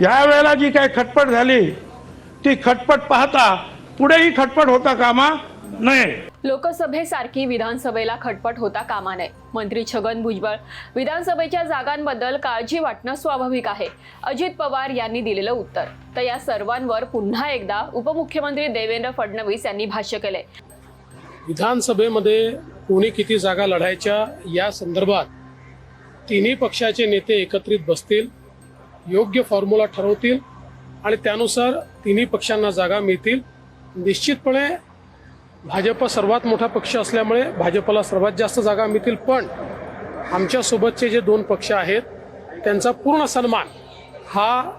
यावेळेला जी काही खटपट झाली ती खटपट पाहता पुढेही खटपट होता कामा नये. लोकसभेसारखी विधानसभेला खटपट होता कामा नये. मंत्री छगन भुजबळ विधानसभेच्या जागांबद्दल काळजी वाटणं स्वाभाविक आहे. अजित पवार यांनी दिलेलं उत्तर. तर या सर्वांवर पुन्हा एकदा उपमुख्यमंत्री देवेंद्र फडणवीस यांनी भाष्य केलंय. विधानसभेमध्ये कोणी किती जागा लढायच्या या संदर्भात तिन्ही पक्षाचे नेते एकत्रित बसतील. योग्य फॉर्म्युला ठरवतील आणि त्यानुसार तिन्ही पक्षांना जागा मिळतील. निश्चितपणे भाजप सर्वात मोठा पक्ष असल्यामुळे भाजपला सर्वात जास्त जागा मिळतील. पण आमच्यासोबतचे जे दोन पक्ष आहेत त्यांचा पूर्ण सन्मान हा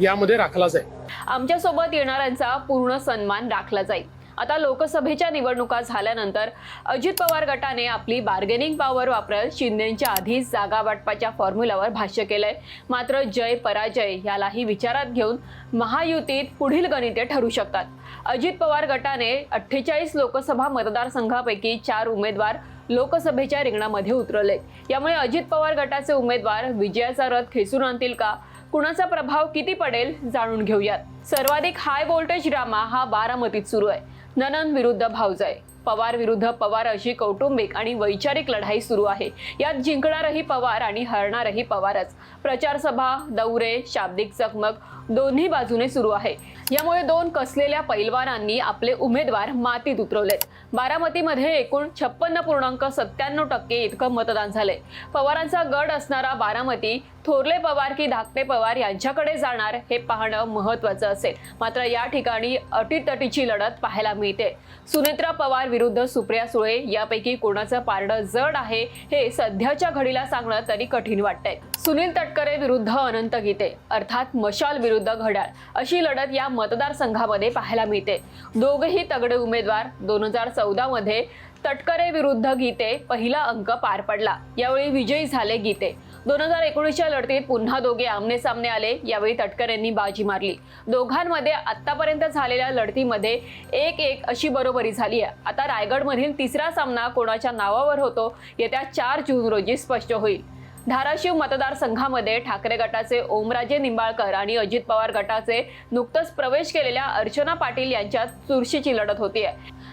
यामध्ये राखला जाईल. आमच्यासोबत येणाऱ्यांचा पूर्ण सन्मान राखला जाईल. आता लोकसभेच्या निवडणुका झाल्यानंतर अजित पवार गटाने आपली बार्गेनिंग पॉवर वापरत शिंदेच्या आधीच जागा वाटपाच्या फॉर्म्युलावर भाष्य केलंय. मात्र जय पराजय यालाही विचारात घेऊन महायुतीत पुढील गणिते ठरू शकतात. अजित पवार गटाने अठ्ठेचाळीस लोकसभा मतदारसंघापैकी चार उमेदवार लोकसभेच्या रिंगणामध्ये उतरले. यामुळे अजित पवार गटाचे उमेदवार विजयाचा रथ खेचून आणतील का? कुणाचा प्रभाव किती पडेल जाणून घेऊयात. सर्वाधिक हाय व्होल्टेज ड्रामा हा बारामतीत सुरू आहे. ननन विरुद्ध भावजय पवार विरुद्ध पवार अशी कौटुंबिक आणि वैचारिक लढाई सुरू आहे. यात जिंकणारही पवार आणि हरणारही पवारच. प्रचारसभा दौरे शाब्दिक चकमक दोन्ही बाजूने सुरू आहे. यामुळे दोन कसलेल्या पैलवानांनी आपले उमेदवार मातीत उतरवलेत. बारामतीमध्ये एकूण छप्पन्न पूर्णांक सत्त्याण्णव टक्के इतकं मतदान झालंय. पवारांचा गड असणारा बारामती थोरले पवार की धाकटे पवार यांच्याकडे जाणार हे पाहणं महत्वाचं असेल. मात्र या ठिकाणी अटीतटीची लढत पाहायला मिळते. सुनेत्रा पवार विरुद्ध सुप्रिया सुळे यापैकी कोणाचं पारडं जड आहे हे सध्याच्या घडीला सांगणं तरी कठीण वाटतंय. सुनील तटकरे विरुद्ध अनंत गीते अर्थात मशाल विरुद्ध घड्याळ अशी लढत या मतदारसंघामध्ये पाहायला मिळते. दोघेही तगडे उमेदवार दोन हजार चौदा मध्ये तटकरे विरुद्ध गीते पहिला अंक पार पडला. यावेळी विजयी झाले गीते. दोन हजार एकोणीसच्या लढतीत पुन्हा दोघे आमने सामने आले यावेळी तटकरेंनी बाजी मारली. दोघांमध्ये आतापर्यंत झालेल्या लढतीमध्ये एक एक अशी बरोबरी झाली आहे. आता रायगडमधील तिसरा सामना कोणाच्या नावावर होतो येत्या चार जून रोजी स्पष्ट होईल. धाराशिव मतदारसंघामध्ये ठाकरे गटाचे ओमराजे निंबाळकर आणि अजित पवार गटाचे नुकतंच प्रवेश केलेल्या अर्चना पाटील यांच्यात चुरशीची लढत होतीये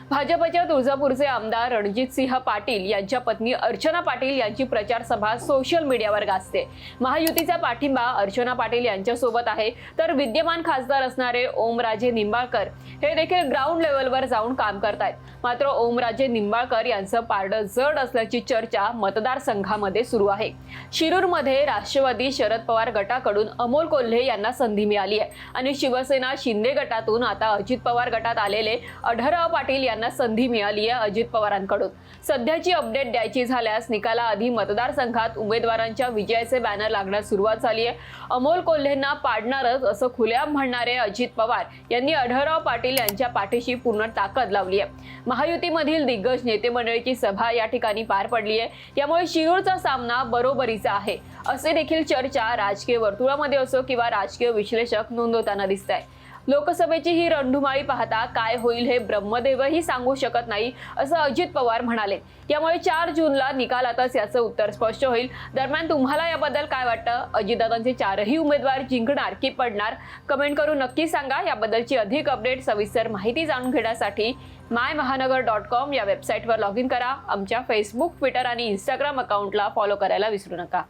भाजपच्या तुळजापूरचे आमदार रणजित सिंह पाटील यांच्या पत्नी अर्चना पाटील यांची प्रचार सभा सोशल मीडियावर गाजते. महायुतीचा पाठिंबा अर्चना पाटील यांच्यासोबत आहे. तर विद्यमान खासदार असणारे ओमराजे निंबाळकर हे देखील ग्राउंड लेवलवर जाऊन काम करतायत. मात्र ओमराजे निंबाळकर यांचं पारडं जड असल्याची चर्चा मतदारसंघामध्ये सुरू आहे. शिरूरमध्ये राष्ट्रवादी शरद पवार गटाकडून अमोल कोल्हे यांना संधी मिळाली आहे आणि शिवसेना शिंदे गटातून आता अजित पवार गटात आलेले अढळराव पाटील यांना संधी मिळाली आहे अजित पवारांकडून. सध्याची अपडेट द्यायची झाल्यास निकालाआधी मतदारसंघात उमेदवारांच्या विजयाचे बॅनर लागण्यास सुरुवात झाली आहे. अमोल कोल्हेंना पाडणारच असं खुलेआम म्हणणारे अजित पवार यांनी अढळराव पाटील यांच्या पाठीशी पूर्ण ताकद लावली आहे. महायुतीमधील दिग्गज नेते मंडळीची सभा या ठिकाणी पार पडली आहे. यामुळे शिरूरचा सामना बरोबरीचा आहे. असे देखील चर्चा राजकीय वर्तुळामध्ये असो किंवा राजकीय विश्लेषक नोंदवताना दिसत आहे लोकसभेची ही रणधुमाळी पाहता काय होईल हे ब्रह्मदेवही सांगू शकत नाही असं अजित पवार म्हणाले. त्यामुळे चार जूनला निकालातच याचं उत्तर स्पष्ट होईल. दरम्यान तुम्हाला याबद्दल काय वाटतं? अजितदादांचे चारही उमेदवार जिंकणार की पडणार? कमेंट करून नक्की सांगा. याबद्दलची अधिक अपडेट सविस्तर माहिती जाणून घेण्यासाठी माय महानगर डॉट कॉम या वेबसाईटवर लॉग इन करा. आमच्या फेसबुक ट्विटर आणि इंस्टाग्राम अकाउंटला फॉलो करायला विसरू नका.